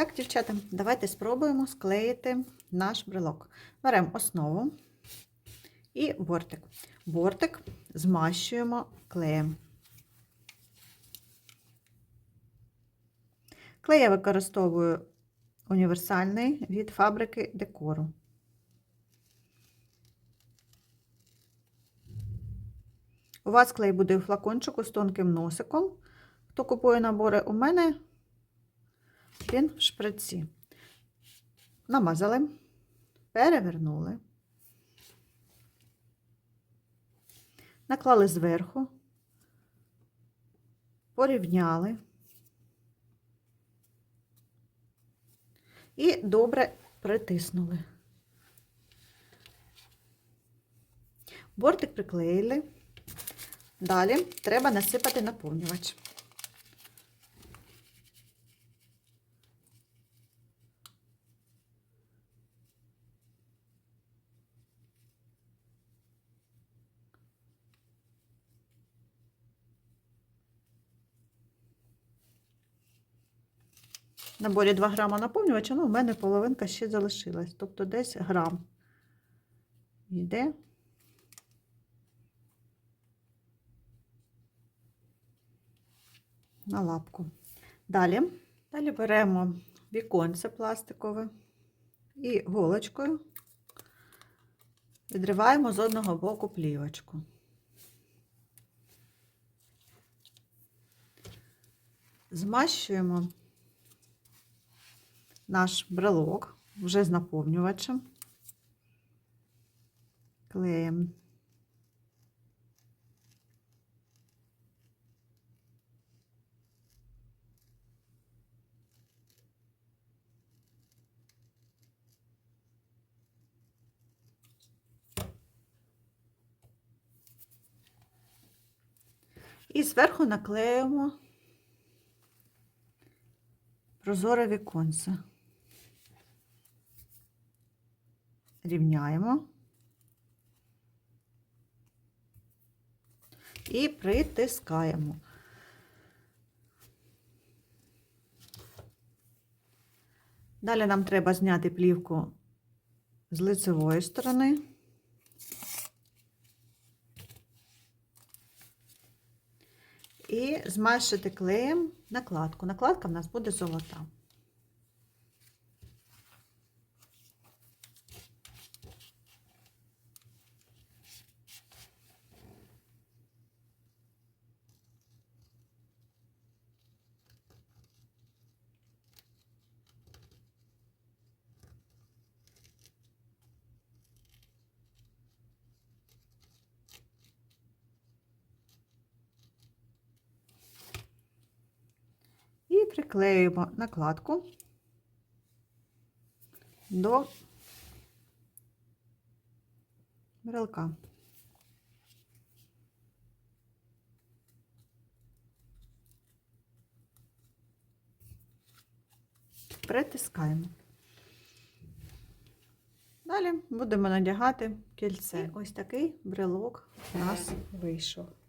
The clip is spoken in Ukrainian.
Так, дівчата, давайте спробуємо склеїти наш брелок. Беремо основу і бортик. Бортик змащуємо клеєм. Клей я використовую універсальний від фабрики декору. У вас клей буде у флакончику з тонким носиком. Хто купує набори у мене, він в шприці. Намазали, перевернули, наклали зверху, порівняли і добре притиснули. Бортик приклеїли. Далі треба насипати наповнювач. Наборі 2 грама наповнювача, ну, у мене половинка ще залишилась, тобто десь грам йде. на лапку. Далі, далі беремо віконце пластикове і голочкою відриваємо з одного боку плівочку. Змащуємо наш брелок вже з наповнювачем, клеєм. І зверху наклеїмо прозоре віконце. Рівняємо і притискаємо. Далі нам треба зняти плівку з лицевої сторони. І змащити клеєм накладку. Накладка в нас буде золота. Приклеюємо накладку до брелка. Притискаємо. Далі будемо надягати кільце. Ось такий брелок у нас вийшов.